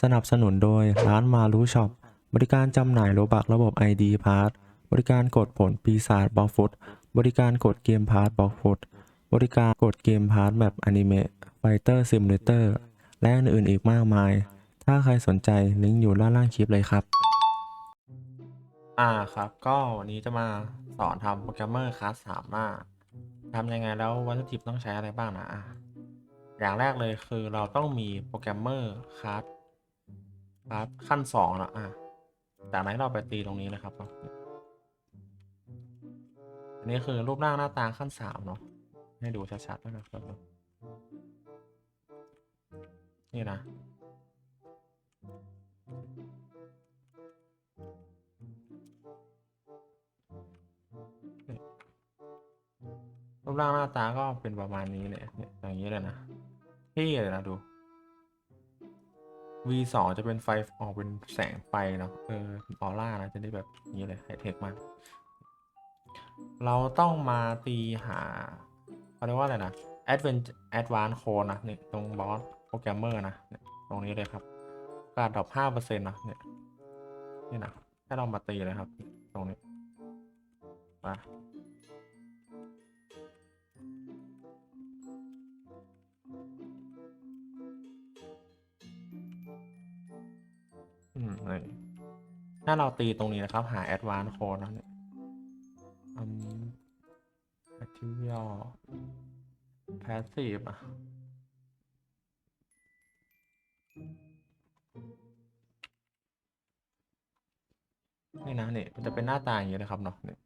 สนับสนุนโดยร้านมารู้ช็อปบริการจำหน่ายโลบักระบบ ID พาร์บริการกดผลปีศาจบล็อกฟุตบริการกดเกมพาร์บล็อกฟุตบริการกดเกมพาร์แบบอนิเมะไฟเตอร์ซิมูเลเตอร์และอื่นๆอีกมากมาย ถ้าใครสนใจลิงก์อยู่ด้านล่างคลิปเลยครับ อ่าครับ ก็วันนี้จะมาสอนทำโปรแกรมเมอร์คลาสสามหน้าทำยังไงแล้ววัตถุดิบต้องใช้อะไรบ้างนะอะอย่างแรกเลยคือเราต้องมีโปรแกรมเมอร์คลาส คลาสขั้นสองนะอะ จากนั้นเราไปตีตรงนี้นะครับ อันนี้คือรูปร่างหน้าตาขั้นสามเนาะ ให้ดูชัดๆนะครับ นี่นะรูปร่างหน้าตาก็เป็นประมาณนี้เลยเนี่ยอย่างนี้เลยนะเท่เลยนะดู V2 จะเป็นไฟออกเป็นแสงไฟเนาะเออออร่านะจะได้แบบนี้เลยไฮเทคมาก เราต้องมาตีหาเขาเรียกว่าอะไรนะ Advent Advanced Code นะนี่ตรงบอสโปรแกรมเมอร์นะตรงนี้เลยครับการดรอปห้าเปอร์เซ็นต์นะเนี่ยนี่นะให้เรามาตีเลยครับ ตรงนี้มา ถ้าเราตีตรงนี้นะครับ หา advanced code นะเนี่ยอืม material passive อะนี่นะเนี่ยมันจะเป็นหน้าตาอย่างนี้นะครับเนาะเนี่ย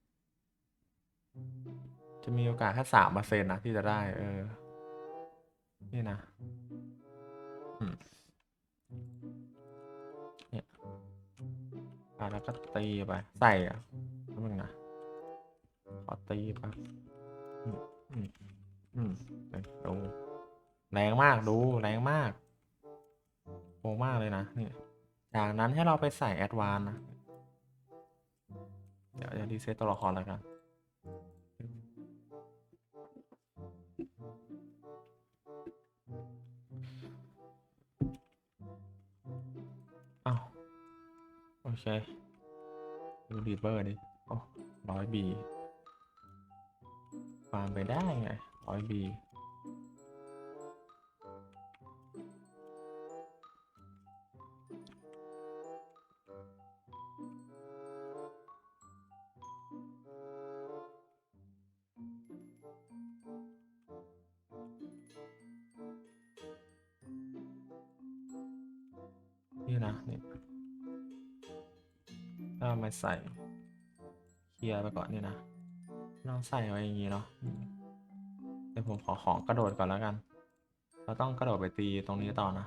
จะมีโอกาสแค่สามเปอร์เซ็นต์นะที่จะได้ เออ นี่นะ อืม อะแล้วก็ตีไป ใส่อะนั่นมึงนะขอตีไปอืมอืมอืมดูแรงมากดูแรงมากโหมากเลยนะนี่จากนั้นให้เราไปใส่แอดวานนะ เดี๋ยวจะรีเซ็ตตัวละครแล้วกัน เคดูรีเบอร์ดิโอ้ร้อยบีฟาร์มไปได้ไงร้อยบีนี่นะนี่ มาใส่เคลียร์ไปก่อนนี่นะลองใส่ไว้อย่างนี้เนาะเดี๋ยวผมขอของกระโดดก่อนแล้วกัน เราต้องกระโดดไปตีตรงนี้ต่อนะ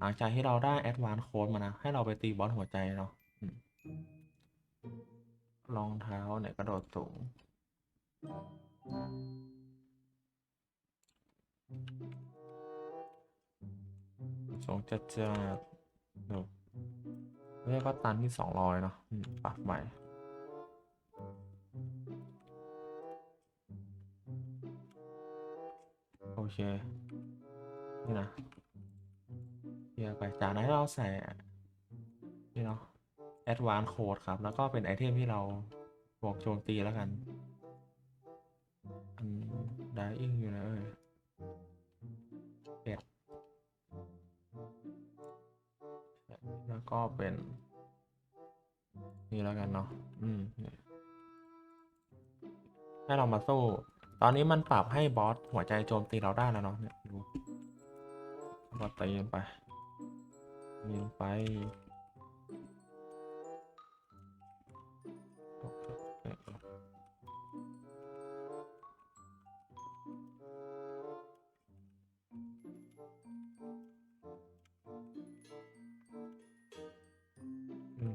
หลังจากที่เราได้แอดวานโค้ดมานะ ให้เราไปตีบอสหัวใจเนาะรองเท้าเนี่ยกระโดดสูงสองจัดจัด เรียกว่าตันที่สองร้อยเนาะอืมปรับใหม่โอเค นี่นะเดี๋ยวไปจากนั้นเราใส่ นี่เนาะ advanced code ครับ แล้วก็เป็นไอเทมที่เราบวกโจมตีแล้วกันอัน dying อยู่นะเอ้ย ก็เป็น นี่แล้วกันเนาะอืมเนี่ยให้เรามาสู้ ตอนนี้มันปรับให้บอสหัวใจโจมตีเราได้แล้วเนาะเนี่ยดูบอสตีนไปยิงไป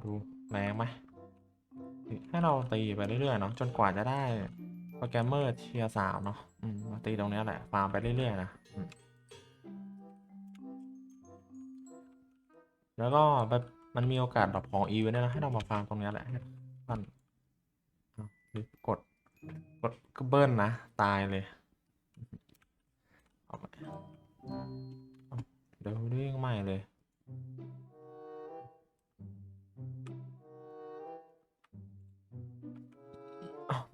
ดูแรงไหมให้เราตีไปเรื่อยๆเนาะจนกว่าจะได้โปรแกรมเมอร์เทียสามเนาะอืมาตีตรงเนี้ยแหละฟาร์มไปเรื่อยๆนะแล้วก็แบบมันมีโอกาสดรอปของอีเวนต์ด้วยนะให้เรามาฟาร์มตรงเนี้ยแหละให้มันกดกดก็เบิ้ลนะ ตายเลยเอาไปเอาเดี๋ยวเรื่องใหม่เลย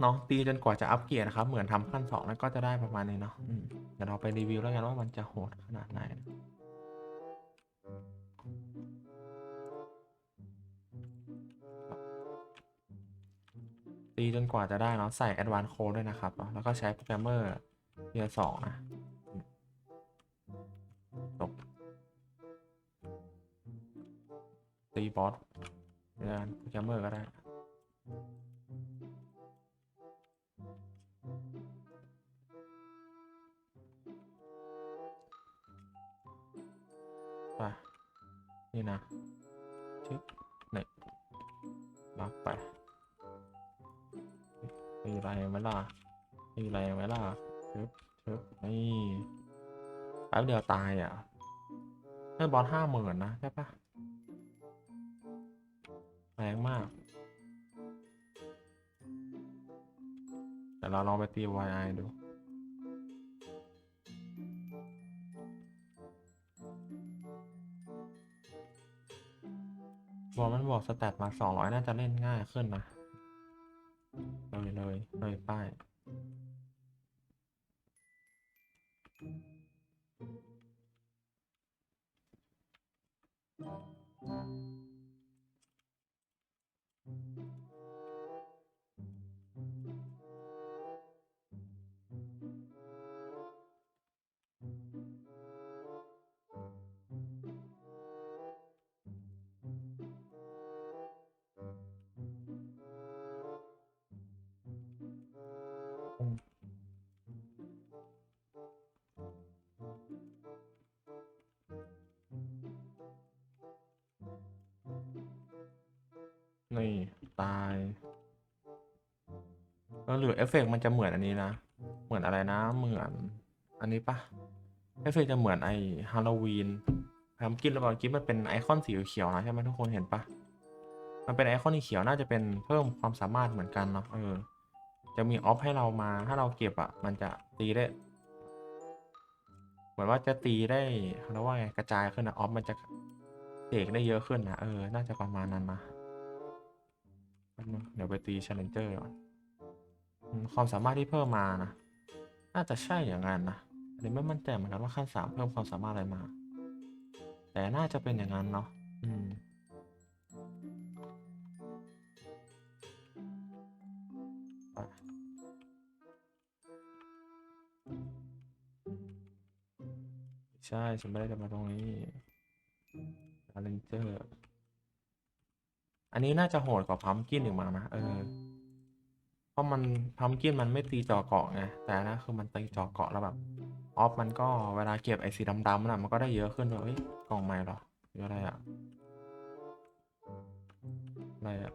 เนาะตีจนกว่าจะอัปเกรดนะครับ เหมือนทำขั้นสองแล้วก็จะได้ประมาณนี้เนาะเดี๋ยวเราไปรีวิวแล้วกันว่ามันจะโหดขนาดไหนตีจนกว่าจะได้เนาะใส่ Advanced Code ด้วยนะครับ แล้วก็ใช้โปรแกรมเมอร์เทียสองนะจบตีบอสเรียนโปรแกรมเมอร์ก็ได้ นี่นะ ชึบเนี่ยบักไปมีอะไรไหมล่ะมีอะไรไหมล่ะเชิบเชิบนี่แป๊บเดียวตายอะให้บอลห้าหมื่นนะ ใช่ปะแรงมาก แต่เราลองไปตี YI ดู บอลมันบอกสแตทมาสองร้อยน่าจะเล่นง่ายขึ้นนะ เลยเลยเลยป้าย นี่ตาย แล้วเหรือเอฟเฟกต์มันจะเหมือนอันนี้นะ เหมือนอะไรนะ เหมือน อันนี้ปะเอฟเฟกต์จะเหมือนไอฮาโลวีนแพมกินแล้วบอลกินมันเป็นไอคอนสีเขียวนะใช่ไหมทุกคนเห็นปะมันเป็นไอคอนสีเขียวน่าจะเป็นเพิ่มความสามารถเหมือนกันเนาะเออ จะมีออฟให้เรามาถ้าเราเก็บอะ มันจะตีได้เหมือนว่าจะตีได้เขาเรียกว่าไงกระจายขึ้นนะออฟมันจะเสกได้เยอะขึ้นนะเออ น่าจะประมาณนั้นนะ เดี๋ยวไปตี Challenger ก่อนความสามารถที่เพิ่มมานะ น่าจะใช่อย่างนั้นนะอันนี้ไม่มั่นใจเหมือนกันว่าขั้นสามเพิ่มความสามารถอะไรมา แต่น่าจะเป็นอย่างนั้นเนาะอืมใช่ฉันไม่ได้จะมาตรงนี้ Challenger อั นนี้น่าจะโหดกว่าพัมกินอีกมั้งนะเออ เพราะมันพัมกินมันไม่ตีจอเกาะไง แต่อันนะคือมันตีจอเกาะแล้วแบบออฟมันก็เวลาเก็บไอ้สีดำๆน่ะมันก็ได้เยอะขึ้นเลยเอ้ยกล่องใหม่เหรอหรืออะไรอะอะไรอะ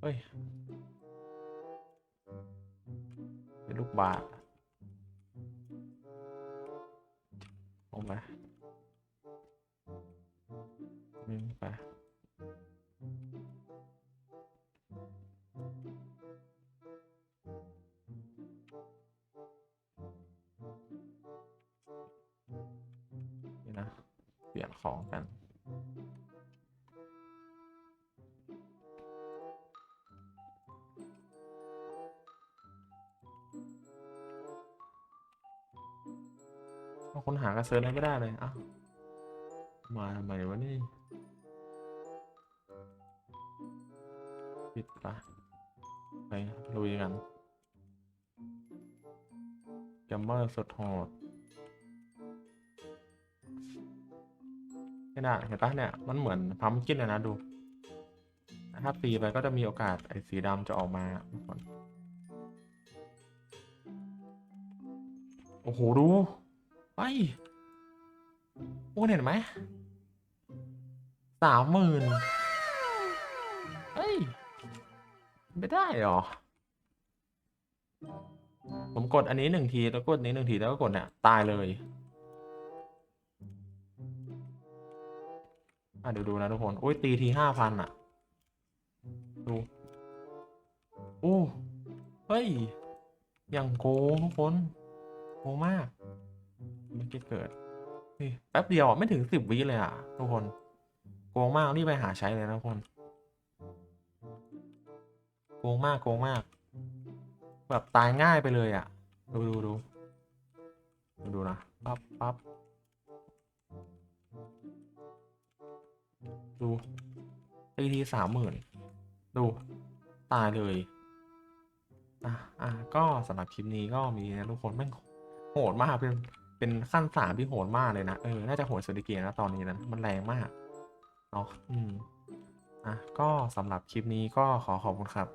เฮ้ยเป็นลูกบาศก์ลงไป ของกัน คนหากระเซิร์นอะไรไม่ได้เลยอ้ามาทำไมวะนี่ปิดปะไปลุยกันแกมเมอร์สุดโหด นี่นะเห็นปะเนี่ยมันเหมือนพัมกินเลยนะดูถ้าตีไปก็จะมีโอกาสไอ้สีดำจะออกมาโอ้โหดูไปโอ้เห็นไหมสามหมื่นเฮ้ย ไม่ได้หรอ ผมกดอันนี้หนึ่งที แล้วกดอันนี้หนึ่งทีแล้วก็กดเนี่ย ตายเลย อะเดี๋ยวดูนะทุกคนโอ้ยตีทีห้าพันอะ ดู โอ้เฮ้ยอย่างโกงทุกคนโกงมากมื่อกี้เกิดนี่แป๊บเดียวอะไม่ถึงสิบวิเลยอะ ทุกคน โกงมากรีบไปหาใช้เลยนะทุกคน โกงมากโกงมาก แบบตายง่ายไปเลยอะ ดูดูดูดูดูนะปั๊บปั๊บ ดูตีทีสามหมื่นดู ตายเลย อะอะก็สำหรับคลิปนี้ก็มีนะทุกคนแม่งโหดมากเป็นเป็นขั้นสามที่โหดมากเลยนะ เออ น่าจะโหดสุดในเกมนะตอนนี้นะ มันแรงมาก เนาะอืม อะ ก็สำหรับคลิปนี้ก็ขอขอบคุณครับ